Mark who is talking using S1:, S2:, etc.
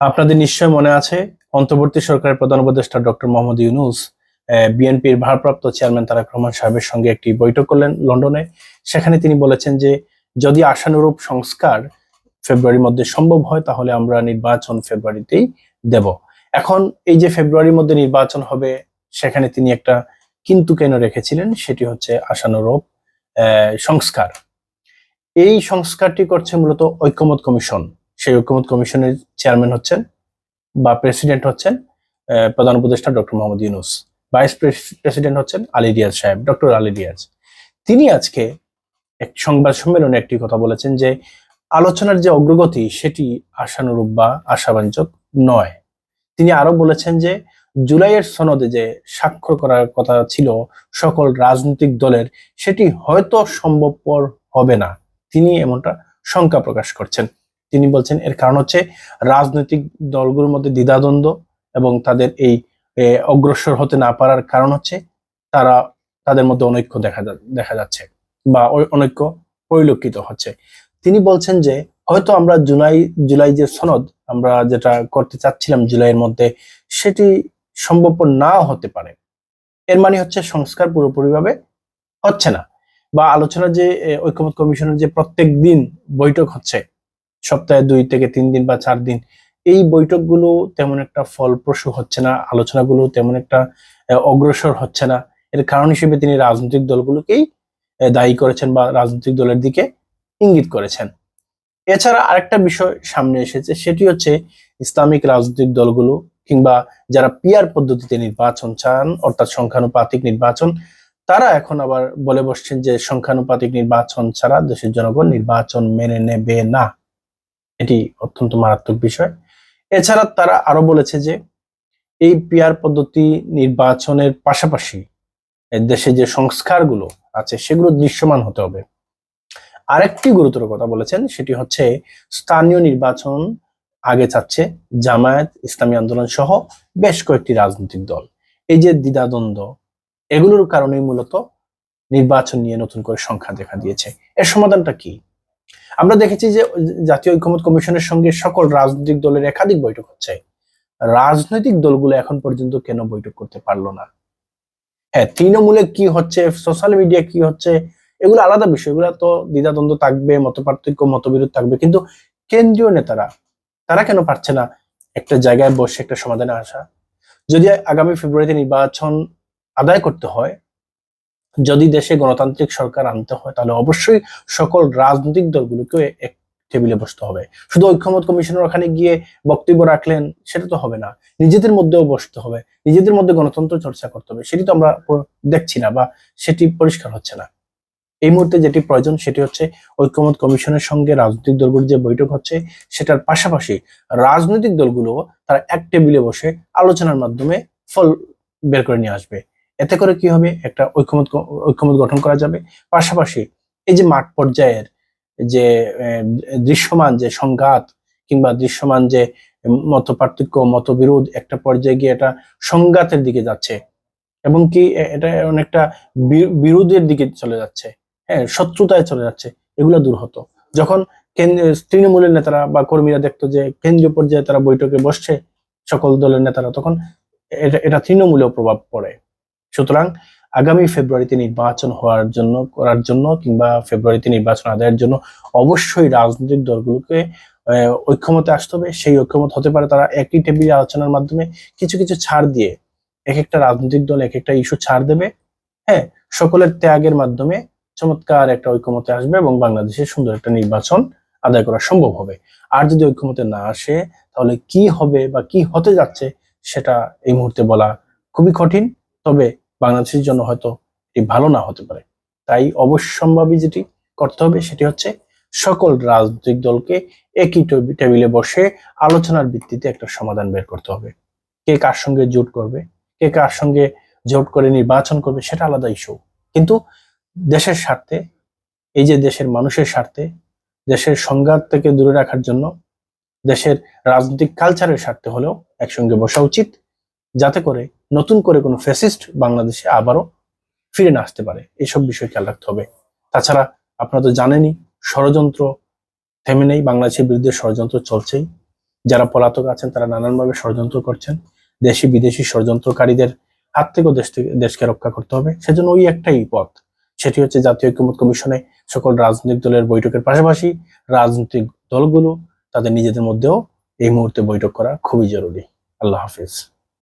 S1: আপনাদের নিশ্চয় মনে আছে, অন্তর্বর্তী সরকারের প্রধান উপদেষ্টা ডক্টর মোহাম্মদ ইউনুস বিএনপির ভারপ্রাপ্ত চেয়ারম্যান তারেক রহমান সাহেবের সঙ্গে একটি বৈঠক করলেন লন্ডনে। সেখানে তিনি বলেছেন যে, যদি আশানুরূপ সংস্কার ফেব্রুয়ারির মধ্যে সম্ভব হয়, তাহলে আমরা নির্বাচন ফেব্রুয়ারিতেই দেব। এখন এই যে ফেব্রুয়ারির মধ্যে নির্বাচন হবে, সেখানে তিনি একটা কিন্তু কেন রেখেছিলেন, সেটি হচ্ছে আশানুরূপ সংস্কার। এই সংস্কারটি করছে মূলত ঐক্যমত কমিশন। সেই ঐক্যমত কমিশনের চেয়ারম্যান হচ্ছেন বা প্রেসিডেন্ট হচ্ছেন প্রধান উপদেষ্টা doctor Mohammad Yunus vice president হচ্ছেন আলী রিয়াজ সাহেব, ডক্টর আলী রিয়াজ তিনি আজকে এক সংবাদ সম্মেলনে একটি কথা বলেছেন যে আলোচনার যে অগ্রগতি সেটি আশানুরূপ বা আশাবাঞ্জক নয়। তিনি আরও বলেছেন যে জুলাইয়ের সনদে যে স্বাক্ষর করার কথা ছিল সকল রাজনৈতিক দলের, সেটি হয়তো সম্ভবপর হবে না। তিনি এমনটা শঙ্কা প্রকাশ করছেন। তিনি বলছেন, এর কারণ হচ্ছে রাজনৈতিক দলগুলোর মধ্যে দ্বিধাদ্বন্দ্ব এবং তাদের এই অগ্রসর হতে না পারার কারণ হচ্ছে তারা তাদের মধ্যে অনৈক্য দেখা দেখা যাচ্ছে বা অনৈক্য পরিলক্ষিত হচ্ছে। তিনি বলছেন যে, হয়তো আমরা জুলাই জুলাই যে সনদ আমরা যেটা করতে চাচ্ছিলাম জুলাইয়ের মধ্যে, সেটি সম্ভবপর না হতে পারে। এর মানে হচ্ছে সংস্কার পুরোপুরিভাবে হচ্ছে না। বা আলোচনা যে ঐক্যমত কমিশনের যে প্রত্যেক দিন বৈঠক হচ্ছে সপ্তাহে দুই থেকে তিন দিন বা চার দিন, এই বৈঠকগুলো তেমন একটা ফলপ্রসূ হচ্ছে না, আলোচনাগুলো তেমন একটা অগ্রসর হচ্ছে না। এর কারণ হিসেবে তিনি রাজনৈতিক দলগুলোকেই দায়ী করেছেন বা রাজনৈতিক দলের দিকে ইঙ্গিত করেছেন। এছাড়া আরেকটা বিষয় সামনে এসেছে, সেটি হচ্ছে ইসলামিক রাজনৈতিক দলগুলো কিংবা যারা পিয়ার পদ্ধতিতে নির্বাচন চান, অর্থাৎ সংখ্যানুপাতিক নির্বাচন, তারা এখন আবার বলে বসছেন যে সংখ্যানুপাতিক নির্বাচন ছাড়া দেশের জনগণ নির্বাচন মেনে নেবে না। এটি অত্যন্ত মারাত্মক বিষয়। এছাড়া তারা আরও বলেছে যে, এই পিয়ার পদ্ধতি নির্বাচনের পাশাপাশি দেশে যে সংস্কারগুলো আছে, সেগুলো দৃশ্যমান হতে হবে। আরেকটি গুরুতর কথা বলেছেন, সেটি হচ্ছে স্থানীয় নির্বাচন আগে চাচ্ছে জামায়াত, ইসলামী আন্দোলন সহ বেশ কয়েকটি রাজনৈতিক দল। এই যে দ্বিধাদ্বন্দ্ব, এগুলোর কারণেই মূলত নির্বাচন নিয়ে নতুন করে সংখ্যা দেখা দিয়েছে। এর সমাধানটা কি? আমরা দেখেছি যে জাতীয় ঐক্যমত কমিশনের সঙ্গে সকল রাজনৈতিক দলের একাধিক বৈঠক হচ্ছে। রাজনৈতিক দলগুলো এখন পর্যন্ত কেন বৈঠক করতে পারল না? হ্যাঁ তৃণমূলে কি হচ্ছে? সোশ্যাল মিডিয়া কি হচ্ছে? এগুলো আলাদা বিষয়। এগুলো তো দ্বিধাদ্বন্দ্ব থাকবে মত পার্থক্য মতবিরোধ থাকবে। কিন্তু কেন্দ্রীয় নেতারা, তারা কেন পারছে না একটা জায়গায় বসে একটা সমাধানে আসা? যদি আগামী ফেব্রুয়ারিতে নির্বাচন আদায় করতে হয় যদি দেশে গণতান্ত্রিক সরকার আনতে হয়, তাহলে অবশ্যই সকল রাজনৈতিক দলগুলোকে এক টেবিলে বসতে হবে। শুধু ঐক্যমত কমিশনের ওখানে গিয়ে বক্তব্য রাখলেন, সেটা তো হবে না। নিজেদের মধ্যেও বসতে হবে। নিজেদের মধ্যে গণতন্ত্র চর্চা করতে হবে। সেটি তো আমরা দেখছি না বা সেটি পরিষ্কার হচ্ছে না। এই মুহূর্তে যেটি প্রয়োজন, সেটি হচ্ছে ঐক্যমত কমিশনের সঙ্গে রাজনৈতিক দলগুলোর যে বৈঠক হচ্ছে, সেটার পাশাপাশি রাজনৈতিক দলগুলো তারা এক টেবিলে বসে আলোচনার মাধ্যমে ফল বের করে নিয়ে আসবে। এতে করে কি হবে? একটা ঐক্যমত ঐক্যমত গঠন করা যাবে। পাশাপাশি এই যে মাঠ পর্যায়ের যে দৃশ্যমান যে সংঘাত কিংবা দৃশ্যমান যে মত পার্থক্য মতবিরোধ একটা পর্যায়ে গিয়ে এটা সংঘাতের দিকে যাচ্ছে। এবং কি এটা অনেকটা বিরোধের দিকে চলে যাচ্ছে। হ্যাঁ শত্রুতায় চলে যাচ্ছে। এগুলো দূর হতো। যখন তৃণমূলের নেতারা বা কর্মীরা দেখতো যে কেন্দ্রীয় পর্যায়ে তারা বৈঠকে বসছে সকল দলের নেতারা, তখন এটা এটা তৃণমূলেও প্রভাব পড়ে। সুতরাং আগামী ফেব্রুয়ারিতে নির্বাচন হওয়ার জন্য, করার জন্য কিংবা ফেব্রুয়ারিতে নির্বাচন আদায়ের জন্য অবশ্যই রাজনৈতিক দলগুলোকে ঐক্যমতে আসতে হবে। সেই ঐক্যমত হতে পারে তারা একই টেবিলে আলোচনার মাধ্যমে কিছু কিছু ছাড় দিয়ে এক একটা রাজনৈতিক দল এক একটা ইস্যু ছাড় দেবে। হ্যাঁ সকলের ত্যাগের মাধ্যমে চমৎকার একটা ঐক্যমতে আসবে এবং বাংলাদেশে সুন্দর একটা নির্বাচন আদায় করা সম্ভব হবে। আর যদি ঐক্যমতে না আসে, তাহলে কি হবে বা কি হতে যাচ্ছে, সেটা এই মুহূর্তে বলা খুবই কঠিন। তবে বাংলাদেশের জন্য হয়তো এটি ভালো না হতে পারে। তাই অবশ্যম্ভাবী যেটি করতে হবে সেটি হচ্ছে সকল রাজনৈতিক দলকে একই টেবি- টেবিলে বসে আলোচনার ভিত্তিতে একটা সমাধান বের করতে হবে। কে কার সঙ্গে জোট করবে, কে কার সঙ্গে জোট করে নির্বাচন করবে সেটা আলাদা ইস্যু কিন্তু দেশের স্বার্থে, এই যে দেশের মানুষের স্বার্থে, দেশের সংঘাত থেকে দূরে রাখার জন্য, দেশের রাজনৈতিক কালচারের স্বার্থে হলেও একসঙ্গে বসা উচিত, যাতে করে নতুন করে কোনো ফ্যাসিস্ট বাংলাদেশে আবারও ফিরে না আসতে পারে। এসব বিষয় খেয়াল রাখতে হবে। তাছাড়া আপনারা তো জানেনই, ষড়যন্ত্র থেমে নেই। বাংলাদেশের বিরুদ্ধে ষড়যন্ত্র চলছেই। যারা পলাতক আছেন, তারা নানানভাবে ষড়যন্ত্র করছেন। দেশি, বিদেশি ষড়যন্ত্রকারীদের হাত থেকেও দেশ থেকে, দেশকে রক্ষা করতে হবে। সেজন্য ওই একটাই পথ। সেটি হচ্ছে জাতীয় ঐক্যমত কমিশনে সকল রাজনৈতিক দলের বৈঠকের পাশাপাশি রাজনৈতিক দলগুলো তাদের নিজেদের মধ্যেও এই মুহূর্তে বৈঠক করা খুবই জরুরি। আল্লাহ হাফিজ।